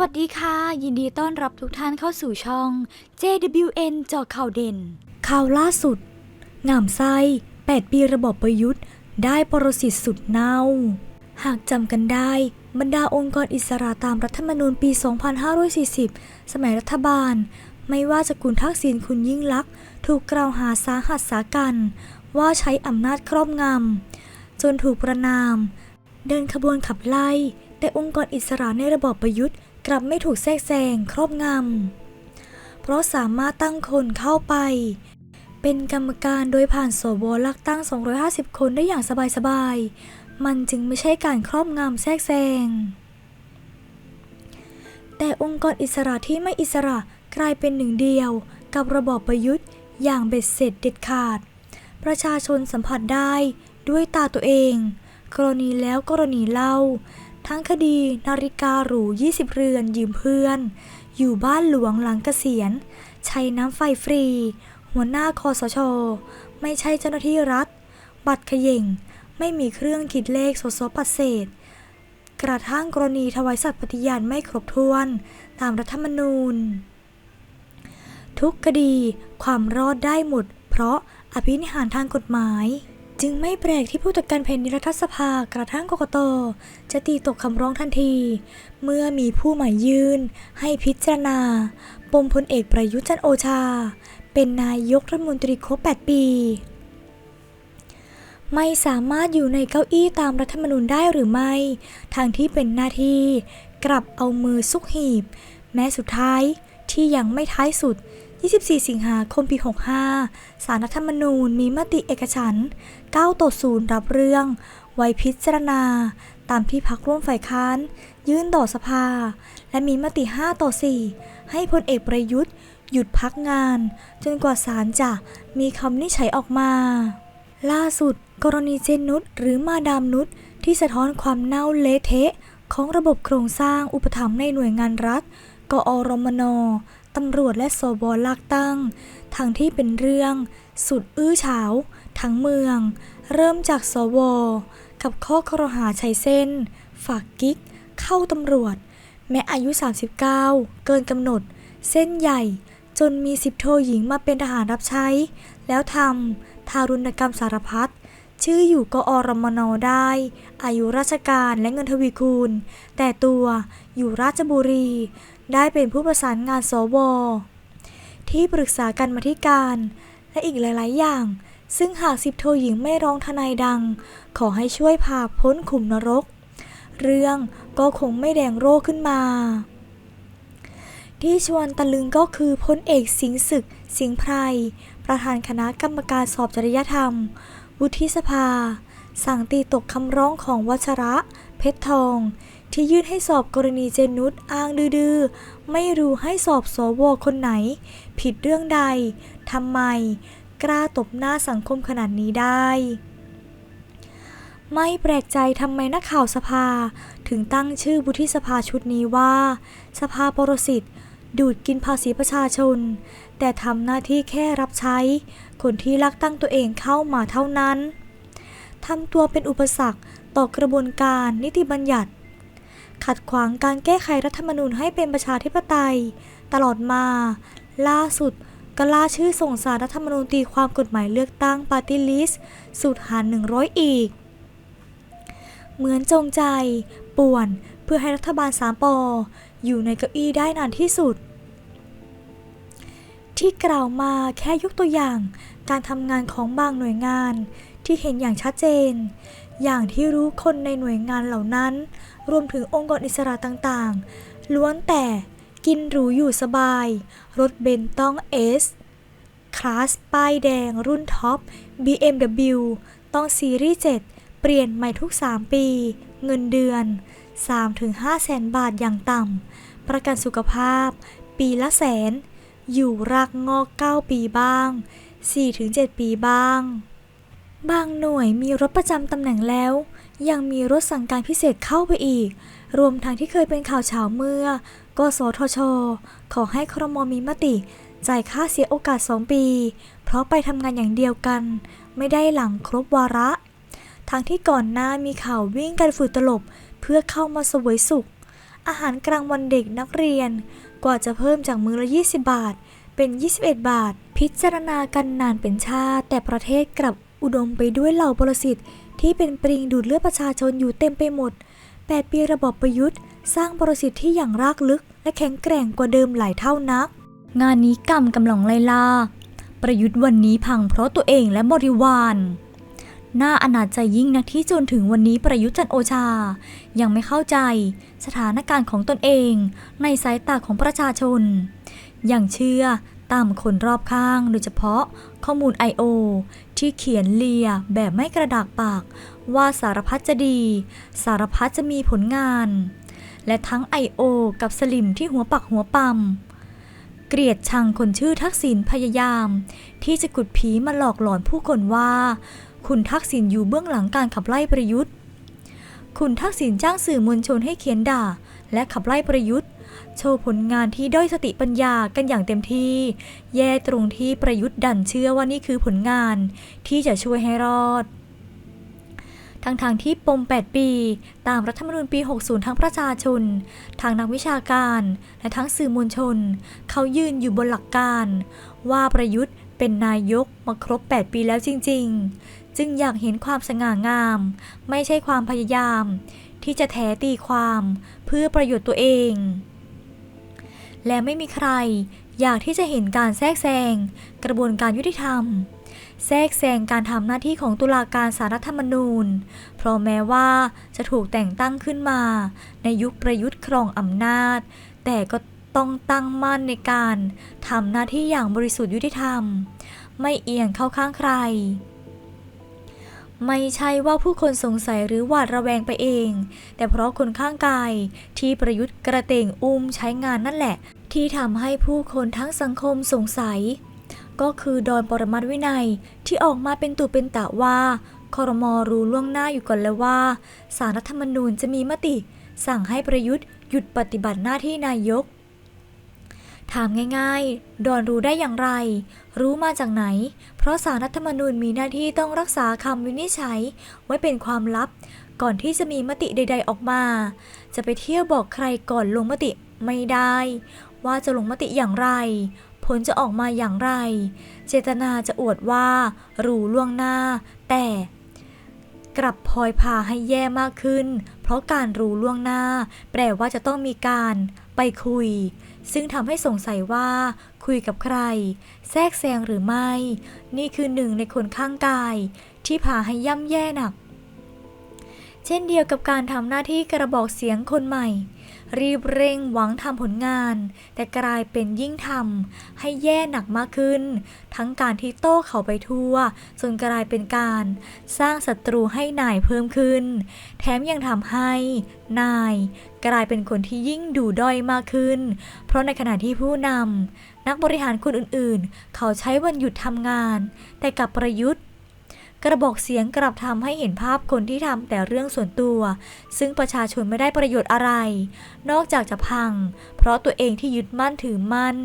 วัสดีค่ะ ยินดีต้อนรับทุกท่านเข้าสู่ช่อง JWN จอข่าวเด่น ข่าวล่าสุด งามไส้ 8 ปีระบอบประยุทธ์ ได้ปรสิตสุดเน่า หากจำกันได้ บรรดาองค์กรอิสระตามรัฐธรรมนูญปี 2540 สมัยรัฐบาล ไม่ว่าจะคุณทักษิณคุณยิ่งลักษณ์ถูกกล่าวหาสาหัสสากัน ว่าใช้อำนาจครอบงำจนถูกประนาม เดินขบวนขับไล่แต่องค์กรอิสระในระบอบประยุทธ์ กลับไม่ถูกแทรกแซงครอบงำ เพราะสามารถตั้งคนเข้าไป เป็นกรรมการโดยผ่านสวลักตั้ง 250 คนได้อย่างสบายๆ มันจึงไม่ใช่การครอบงำแทรกแซง แต่องค์กรอิสระที่ไม่อิสระกลายเป็นหนึ่งเดียว กับระบอบประยุทธ์อย่างเบ็ดเสร็จเด็ดขาด ประชาชนสัมผัสได้ด้วยตาตัวเอง กรณีแล้วกรณีเล่า ทั้งคดีนาฬิกาหรู 20 เรือนยืมเพื่อน อยู่บ้านหลวงหลังเกษียณ ใช้น้ำไฟฟรี หัวหน้าคอสช ไม่ใช่เจ้าหน้าที่รัฐ บัตรขย่ง ไม่มีเครื่องคิดเลขสสปัดเศษ กระทั่งกรณีถวายสัตย์ปฏิญาณไม่ครบถ้วน ตามรัฐธรรมนูญ ทุกคดีความรอดได้หมด เพราะอภินิหารทางกฎหมาย จึงไม่แปลกที่ผู้ตรวจการแผ่นดินรัฐสภากระทั่งกกตจะตีตกคำร้องทันที เมื่อมีผู้หมายยื่น ให้พิจารณา ปมพลเอกประยุทธ์จันโอชา เป็นนายกรัฐมนตรีครบ 8 ปี ไม่สามารถอยู่ในเก้าอี้ตามรัฐธรรมนูญได้หรือไม่ ทางที่เป็นหน้าที่กลับเอามือซุกหีบ แม้สุดท้ายที่ยังไม่ท้ายสุด 24 สิงหาคมปี 65 สารรัฐธรรมนูญมีมติเอกฉันท์9ต่อ0รับเรื่อง ไว้พิจารณา ตามที่พักร่วมฝ่ายค้าน ยื่นต่อสภา และมีมติ 5 ต่อ 4 ให้พลเอกประยุทธ์ หยุดพักงาน จนกว่าศาลจะมีคำนิฉัยออกมา ล่าสุด กรณีเจนนุชหรือมาดามนุชที่สะท้อนความเน่าเละเทะของระบบโครงสร้างอุปถัมภ์ในหน่วยงานรัฐ กอรมน ตำรวจและสบลากตั้ง ทั้งที่เป็นเรื่องสุดอื้อเฉาทั้งเมือง เริ่มจากสว กับข้อครหาชัยเส้น ฝากกิ๊ก เข้าตำรวจ แม้อายุ 39 เกินกำหนด เส้นใหญ่ จนมีสิบโทหญิงมาเป็นทหารรับใช้ แล้วทำทารุณกรรมสารพัดชื่ออยู่กอรมนได้ อายุราชการและเงินทวีคูณ แต่ตัวอยู่ราชบุรี ได้เป็นผู้ประสานงานสวที่ปรึกษาการมาธิการ และอีกหลาย ๆ อย่าง ซึ่งหากสิบโทหญิงไม่ร้องทนายดัง ขอให้ช่วยพาพ้นขุมนรก เรื่องก็คงไม่แดงโร่ขึ้นมา ที่ชวนตะลึงก็คือพลเอกสิงศึก สิงไพร ประธานคณะกรรมการสอบจริยธรรม วุฒิสภา สั่งตีตกคำร้องของวัชระ เพชรทอง ที่ยื่นให้สอบกรณีเจนุสอ้างดื้อๆ ไม่รู้ให้สอบสวคนไหน ผิดเรื่องใดทำไม กล้าตบหน้าสังคมขนาดนี้ได้ ไม่แปลกใจทำไมนักข่าวสภา ถึงตั้งชื่อวุฒิสภาชุดนี้ว่า สภาปรสิตดูดกินภาษีประชาชน แต่ทำหน้าที่แค่รับใช้ คนที่รักตั้งตัวเองเข้ามาเท่านั้นทำตัวเป็นอุปสรรคต่อกระบวนการนิติบัญญัติ ขัดขวางการแก้ไขรัฐธรรมนูญให้เป็นประชาธิปไตย ตลอดมา ล่าสุดก็ล่าชื่อส่งสารรัฐธรรมนูญตีความกฎหมายเลือกตั้งปาร์ตี้ลิสต์สูตรหาร 100 อีก เหมือนจงใจ ป่วนเพื่อให้รัฐบาลสามปออยู่ในเก้าอี้ได้นานที่สุด ที่กล่าวมาแค่ยกตัวอย่างการทำงานของบางหน่วยงาน ที่เห็นอย่างชัดเจน อย่างที่รู้คนในหน่วยงานเหล่านั้น รวมถึงองค์กรอิสระต่างๆ ล้วนแต่กินหรูอยู่สบาย รถเบนซ์ต้องเอสคลาสป้ายแดงรุ่นท็อป BMW ต้องซีรีส์ 7 เปลี่ยนใหม่ทุก 3 ปี เงินเดือน 3-5แสนบาทอย่างต่ำ ประกันสุขภาพ ปีละแสน อยู่รากงอก 9 ปีบ้าง 4-7 ปีบ้าง บางหน่วยมีรถประจำตำแหน่งแล้ว ยังมีรถสั่งการพิเศษเข้าไปอีก รวมทั้งที่เคยเป็นข่าวเฉาเมื่อกสทช ขอให้ครมมีมติ จ่ายค่าเสียโอกาส 2 ปี เพราะไปทำงานอย่างเดียวกัน ไม่ได้หลังครบวาระ ทั้งที่ก่อนหน้ามีข่าววิ่งกันฝืดตลบเพื่อเข้ามาสวยสุข อาหารกลางวันเด็กนักเรียน กว่าจะเพิ่มจากมือละ 20 บาท เป็น 21 บาท พิจารณากันนานเป็นชาติแต่ประเทศกลับ อุดมไปด้วยเหล่าปรสิตที่เป็นปริงดูดเลือดประชาชนอยู่เต็มไปหมด 8 ปีระบอบประยุทธ์ สร้างปรสิตที่อย่างรากลึก และแข็งแกร่งกว่าเดิมหลายเท่านัก งานนี้กรรมกำลังไล่ล่า ประยุทธ์วันนี้พังเพราะตัวเองและบริวารน่าอนาจใจยิ่งนักที่จนถึงวันนี้ประยุทธ์จันโอชา ยังไม่เข้าใจ สถานการณ์ของตนเอง ในสายตาของประชาชน อย่างเชื่อ ตามคนรอบข้างโดยเฉพาะข้อมูล I.O. ที่เขียนเลียแบบไม่กระดากปาก ว่าสารพัดจะดี สารพัดจะมีผลงาน และทั้ง I.O. กับสลิมที่หัวปักหัวปั๊มเกลียดชังคนชื่อทักษิณพยายาม ที่จะกุดผีมาหลอกหลอนผู้คนว่า คุณทักษิณอยู่เบื้องหลังการขับไล่ประยุทธ์ คุณทักษิณจ้างสื่อมวลชนให้เขียนด่า และขับไล่ประยุทธ์ โชว์ผลงานที่ด้อยสติปัญญากันอย่างเต็มที่ แย่ตรงที่ประยุทธ์ดันเชื่อว่านี่คือผลงานที่จะช่วยให้รอดทั้งทางที่ปม 8 ปี ตามรัฐธรรมนูญปี 60 ทั้งประชาชน ทางนักวิชาการ และทั้งสื่อมวลชน เขายืนอยู่บนหลักการ ว่าประยุทธ์เป็นนายกมาครบ 8 ปีแล้วจริง ๆ จึงอยากเห็นความสง่างาม ไม่ใช่ความพยายาม ที่จะแถตีความเพื่อประโยชน์ตัวเอง และไม่มีใคร อยากที่จะเห็นการแทรกแซง กระบวนการยุติธรรม แทรกแซงการทำหน้าที่ของตุลาการสารรัฐธรรมนูญ เพราะแม้ว่าจะถูกแต่งตั้งขึ้นมา ในยุคประยุทธ์ครองอำนาจ แต่ก็ต้องตั้งมั่นในการทำหน้าที่อย่างบริสุทธิ์ยุติธรรม ไม่เอียงเข้าข้างใคร ไม่ใช่ว่าผู้คนสงสัยหรือหวาดระแวงไปเอง แต่เพราะคนข้างกายที่ประยุทธ์กระเตงอุ้มใช้งานนั่นแหละ ที่ทำให้ผู้คนทั้งสังคมสงสัย ก็คือดอนปรมัตวินัยที่ออกมาเป็นตุเป็นตะว่าคอรมอรู้ล่วงหน้าอยู่ก่อนแล้วว่า สารรัฐธรรมนูญจะมีมติ สั่งให้ประยุทธ์หยุดปฏิบัติหน้าที่นายก ถามง่ายๆ ดอนรู้ได้อย่างไร รู้มาจากไหน เพราะสารรัฐธรรมนูญมีหน้าที่ต้องรักษาคำวินิจฉัยไว้เป็นความลับ ก่อนที่จะมีมติใด ๆออกมา จะไปเที่ยวบอกใครก่อนลงมติไม่ได้ ว่าจะลงมติอย่างไร ผลจะออกมาอย่างไร เจตนาจะอวดว่า รู้ล่วงหน้า แต่กลับพลอยพาให้แย่มากขึ้น เพราะการรู้ล่วงหน้า แปลว่าจะต้องมีการไปคุย ซึ่งทำให้สงสัยว่าคุยกับใคร แทรกแซงหรือไม่ นี่คือหนึ่งในคนข้างกาย ที่พาให้ย่ำแย่หนัก เช่นเดียวกับการทำหน้าที่กระบอกเสียงคนใหม่ รีบเร่งหวังทำผลงาน แต่กลายเป็นยิ่งทำให้แย่หนักมากขึ้น ทั้งการที่โต้เขาไปทั่ว จนกลายเป็นการสร้างศัตรูให้นายเพิ่มขึ้น แถมยังทำให้นายกลายเป็นคนที่ยิ่งดูด้อยมากขึ้น เพราะในขณะที่ผู้นำนักบริหารคนอื่นๆ เขาใช้วันหยุดทำงาน แต่กับประยุทธ์ กระบอกเสียงกลับทำให้เห็นภาพคนที่ทำแต่เรื่องส่วนตัว ซึ่งประชาชนไม่ได้ประโยชน์อะไร นอกจากจะพัง เพราะตัวเองที่ยึดมั่นถือมั่น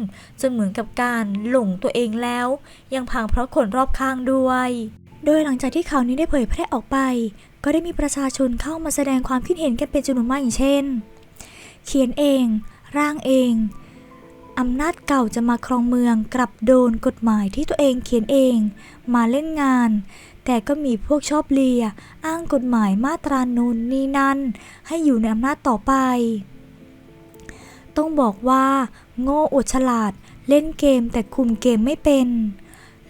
จนเหมือนกับการหลงตัวเองแล้ว ยังพังเพราะคนรอบข้างด้วย โดยหลังจากที่ข่าวนี้ได้เผยแพร่ออกไป ก็ได้มีประชาชนเข้ามาแสดงความคิดเห็นกันเป็นจำนวนมากอย่างเช่น เขียนเอง ร่างเอง อำนาจเก่าจะมาครองเมืองกลับโดนกฎหมายที่ตัวเองเขียนเอง มาเล่นงาน แต่ก็มีพวกชอบเลีย อ้างกฎหมายมาตรานูนนี่นั่น ให้อยู่ในอำนาจต่อไป ต้องบอกว่า โง่อวดฉลาด เล่นเกมแต่คุมเกมไม่เป็น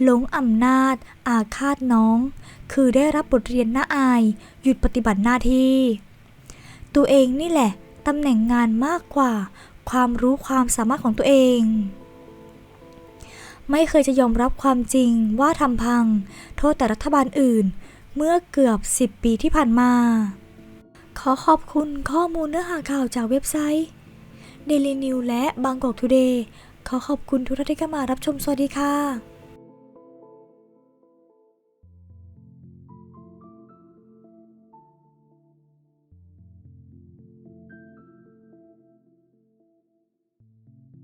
หลงอำนาจ อาฆาตน้อง คือได้รับบทเรียนน่าอาย หยุดปฏิบัติหน้าที่ ตัวเองนี่แหละ ตำแหน่งงานมากกว่า ความรู้ความสามารถของตัวเอง ไม่เคยจะยอมรับความจริงว่าทำพัง โทษแต่รัฐบาลอื่น เมื่อเกือบ 10 ปีที่ผ่านมา ขอขอบคุณข้อมูลเนื้อหาข่าวจากเว็บไซต์ Daily News และบางกอกทูเดย์ขอขอบคุณทุกท่านที่เข้ามารับชมสวัสดีค่ะ